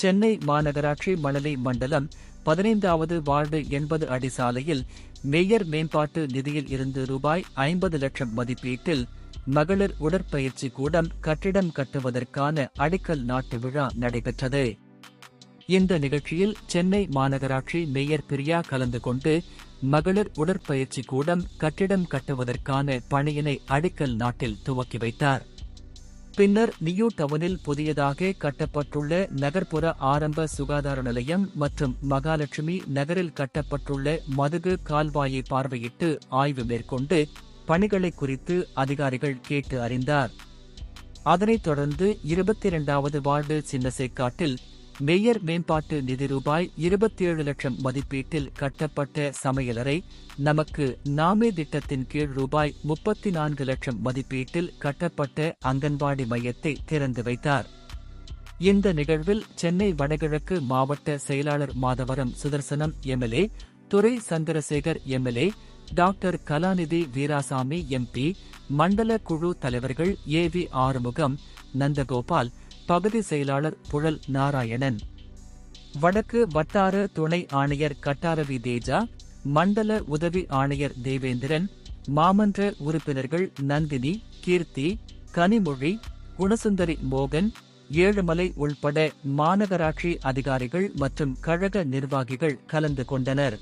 சென்னை மாநகராட்சி மணலி மண்டலம் பதினைந்தாவது வார்டு எண்பது அடி சாலையில் மேயர் மேம்பாட்டு நிதியில் இருந்து ரூபாய் ஐம்பது லட்சம் மதிப்பீட்டில் மகளிர் உடற்பயிற்சி கூடம் கட்டிடம் கட்டுவதற்கான அடிக்கல் நாட்டு விழா நடைபெற்றது. இந்த நிகழ்ச்சியில் சென்னை மாநகராட்சி மேயர் பிரியா கலந்து கொண்டு மகளிர் உடற்பயிற்சி கூடம் கட்டிடம் கட்டுவதற்கான பணியினை அடிக்கல் நாட்டில் துவக்கி வைத்தார். பின்னர் நியூ டவுனில் புதியதாக கட்டப்பட்டுள்ள நகர்ப்புற ஆரம்ப சுகாதார நிலையம் மற்றும் மகாலட்சுமி நகரில் கட்டப்பட்டுள்ள மதுகு கால்வாயை பார்வையிட்டு ஆய்வு மேற்கொண்டு பணிகளை குறித்து அதிகாரிகள் கேட்டு அறிந்தார். அதனைத் தொடர்ந்து இருபத்தி இரண்டாவது வார்டு சின்னசேக்காட்டில் மேயர் மேம்பாட்டு நிதி ரூபாய் இருபத்தி ஏழு லட்சம் மதிப்பீட்டில் கட்டப்பட்ட சமையலறை நமக்கு நாமே திட்டத்தின் கீழ் ரூபாய் முப்பத்தி நான்கு லட்சம் மதிப்பீட்டில் கட்டப்பட்ட அங்கன்வாடி மையத்தை திறந்து வைத்தார். இந்த நிகழ்வில் சென்னை வடகிழக்கு மாவட்ட செயலாளர் Madhavaram Sudarsanam MLA Durai Chandrasekar MLA doctor Kalanithi Veeraswamy MP மண்டல குழு தலைவர்கள் ஏ வி ஆறுமுகம் நந்தகோபால் பகுதி செயலாளர் புழல் நாராயணன். வடக்கு வட்டார துணை ஆணையர் கட்டாரவி தேஜா மண்டல உதவி ஆணையர் தேவேந்திரன் மாமன்ற உறுப்பினர்கள் நந்தினி கீர்த்தி கனிமொழி குணசுந்தரி மோகன் ஏழுமலை உள்பட மாநகராட்சி அதிகாரிகள் மற்றும் கழக நிர்வாகிகள் கலந்து கொண்டனர்.